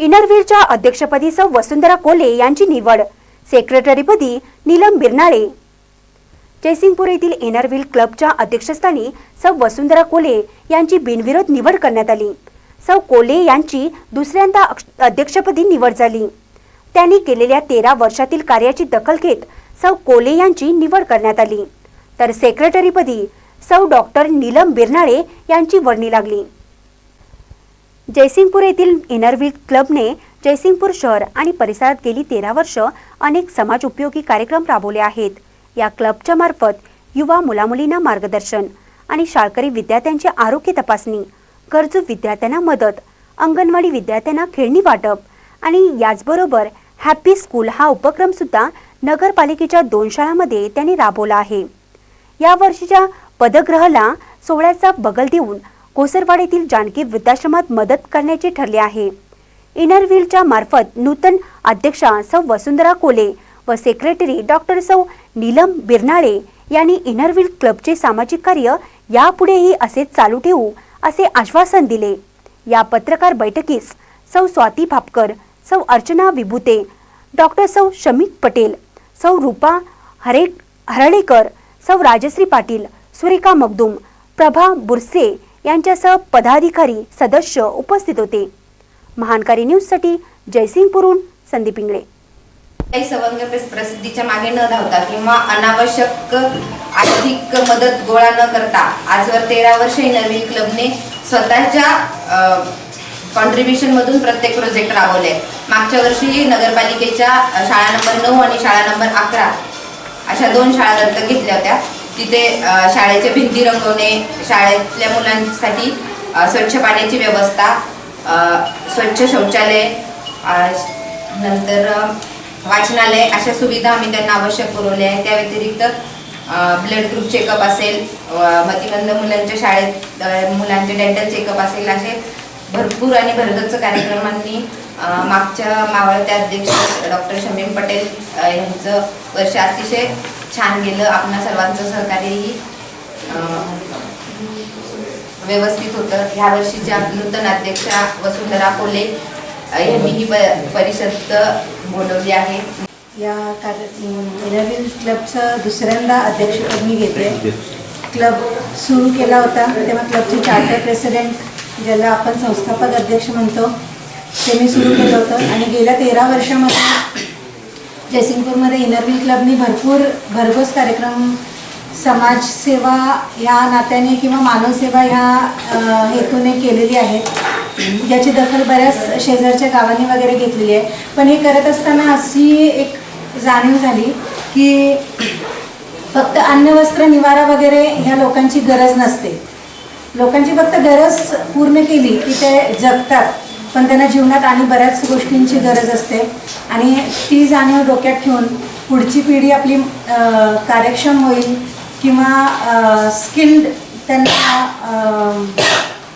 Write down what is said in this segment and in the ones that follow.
इनरव्हीलच्या अध्यक्षपदी सौ वसुंधरा कोले यांची निवड. सेक्रेटरीपदी नीलम बिरनाळे. जयसिंगपूर येथील इनरव्हील क्लबच्या अध्यक्षस्थानी सौ वसुंधरा कोले यांची बिनविरोध निवड करण्यात आली. सौ कोले यांची दुसऱ्यांदा अक्ष- अध्यक्षपदी निवड झाली. त्यांनी केलेल्या तेरा वर्षातील कार्याची दखल घेत सौ कोले यांची निवड करण्यात आली. तर सेक्रेटरीपदी सौ डॉक्टर नीलम बिरनाळे यांची वर्णी लागली. जयसिंगपूर येथील इनरव्हील क्लबने जयसिंगपूर शहर आणि परिसरात गेली तेरा वर्ष अनेक समाज उपयोगी कार्यक्रम राबवले आहेत. या क्लबच्या मार्फत युवा मुलामुलींना मार्गदर्शन आणि शाळकरी विद्यार्थ्यांची आरोग्य तपासणी गरजू विद्यार्थ्यांना मदत अंगणवाडी विद्यार्थ्यांना खेळणी वाटप आणि याचबरोबर हॅपी स्कूल हा उपक्रम सुद्धा नगरपालिकेच्या दोन शाळांमध्ये त्यांनी राबवला आहे. या वर्षीच्या पदग्रहाला सोहळ्याचा बगल देऊन कोसरवाडीतील जानकी वृद्धाश्रमात मदत करण्याचे ठरले आहे. इनरव्हीलच्या मार्फत नूतन अध्यक्षा सौ वसुंधरा कोले व सेक्रेटरी डॉक्टर सौ नीलम बिरनाळे यांनी इनरव्हील क्लबचे सामाजिक कार्य यापुढेही असेच चालू ठेवू असे आश्वासन दिले. या पत्रकार बैठकीस सौ स्वाती भापकर सौ अर्चना विभूते डॉक्टर सौ शमिक पटेल सौ रूपा हरे हरळेकर सौ राजश्री पाटील सुरेखा मगदूम प्रभा बुरसे यांच्यासह पदाधिकारी सदस्य उपस्थित होते. महानकारी न्यूजसाठी जयसिंगपूरहून संदीप इंगळे. काही सवंग प्रसिद्धीच्या मागे न धावता किंवा अनावश्यक आर्थिक मदत गोळा न करता आजवर तेरा वर्ष नवीन क्लबने स्वतःच्या कॉन्ट्रीब्युशन मधून प्रत्येक प्रोजेक्ट राबवले मागच्या वर्षी नगरपालिकेच्या शाळा नंबर नऊ आणि शाळा नंबर अकरा अशा दोन शाळा दत्तक घेतल्या होत्या. तिथे शाळेच्या भिंती रंगवणे शाळेतल्या मुलांसाठी स्वच्छ पाण्याची व्यवस्था स्वच्छ शौचालय नंतर वाचनालय अशा सुविधा आम्ही त्यांना आवश्यक पुरवल्या आहे त्या व्यतिरिक्त ब्लड ग्रुप चेकअप असेल अ, मतिमंद मुलांच्या शाळेत मुलांचे डेंटल चेकअप असेल असे भरपूर आणि भरगच्च कार्यक्रमांनी मागच्या मावळत्या अध्यक्ष डॉक्टर शमीम पटेल यांचं वर्ष अतिशय छान गेलं. आपणा सर्वांचं सहकार्यही अ, व्यवस्थित होतं. ह्या वर्षीच्या नूतन अध्यक्षा वसुंधरा कोले यांनी ही परिषद बोलवली आहे. या कार्य इनरव्हील क्लबचं दुसऱ्यांदा अध्यक्षपद मी घेते. क्लब सुरू केला होता. तेव्हा क्लबचे चार्टर प्रेसिडेंट ज्याला आपण संस्थापक अध्यक्ष म्हणतो ते मी सुरू केलं होतं. आणि गेल्या तेरा वर्षामध्ये जयसिंगपूरमध्ये इनरव्हील क्लबनी भरपूर भरघोस कार्यक्रम समाजसेवा ह्या नात्याने किंवा मानवसेवा ह्या हेतूने केलेली आहे ज्याची दखल बऱ्याच शेजारच्या गावांनी वगैरे घेतलेली आहे. पण हे करत असताना अशी एक जाणीव झाली की फक्त अन्न वस्त्र निवारा वगैरे ह्या लोकांची गरज नसते. लोकांची फक्त गरज पूर्ण केली की ते जगतात. पण त्यांना जीवनात आणि बऱ्याच गोष्टींची गरज असते. आणि ती जाणीव डोक्यात ठेवून पुढची पिढी आपली कार्यक्षम होईल किंवा स्किल्ड त्यांना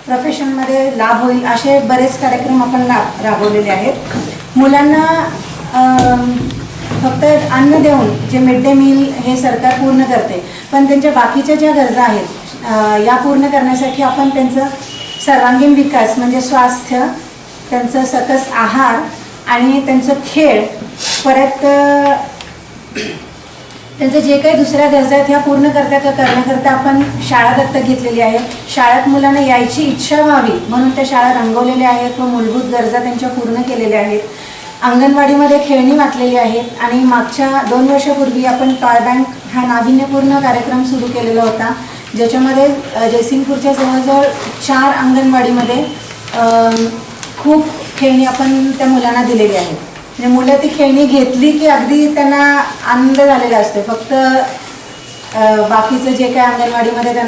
प्रोफेशनमध्ये लाभ होईल असे बरेच कार्यक्रम आपण राब राबवलेले आहेत. मुलांना फक्त अन्न देऊन जे मिड डे मील हे सरकार पूर्ण करते पण त्यांच्या बाकीच्या ज्या गरजा आहेत या पूर्ण करण्यासाठी आपण त्यांचं सर्वांगीण विकास म्हणजे स्वास्थ्य त्यांचं सकस आहार आणि त्यांचं खेळ परत त्यांचं जे काही दुसऱ्या गरजा आहेत ह्या पूर्ण करता करण्याकरता आपण शाळा दत्तक घेतलेली आहे. शाळेत मुलांना यायची इच्छा व्हावी म्हणून त्या शाळा रंगवलेल्या आहेत व मूलभूत गरजा त्यांच्या पूर्ण केलेल्या आहेत. अंगणवाडीमध्ये खेळणी वाटलेली आहेत आणि मागच्या दोन वर्षापूर्वी आपण टॉय बँक हा नाविन्यपूर्ण कार्यक्रम सुरू केलेला होता. ज्याच्यामध्ये जयसिंगपूरच्या जवळजवळ चार अंगणवाडीमध्ये खूप खेळणी आपण त्या मुलांना दिलेली आहेत. म्हणजे मुलं ती खेळणी घेतली की अगदी त्यांना आनंद झालेला असतो. फक्त अ, बाकीचं जे काय अंगणवाडीमध्ये त्यांना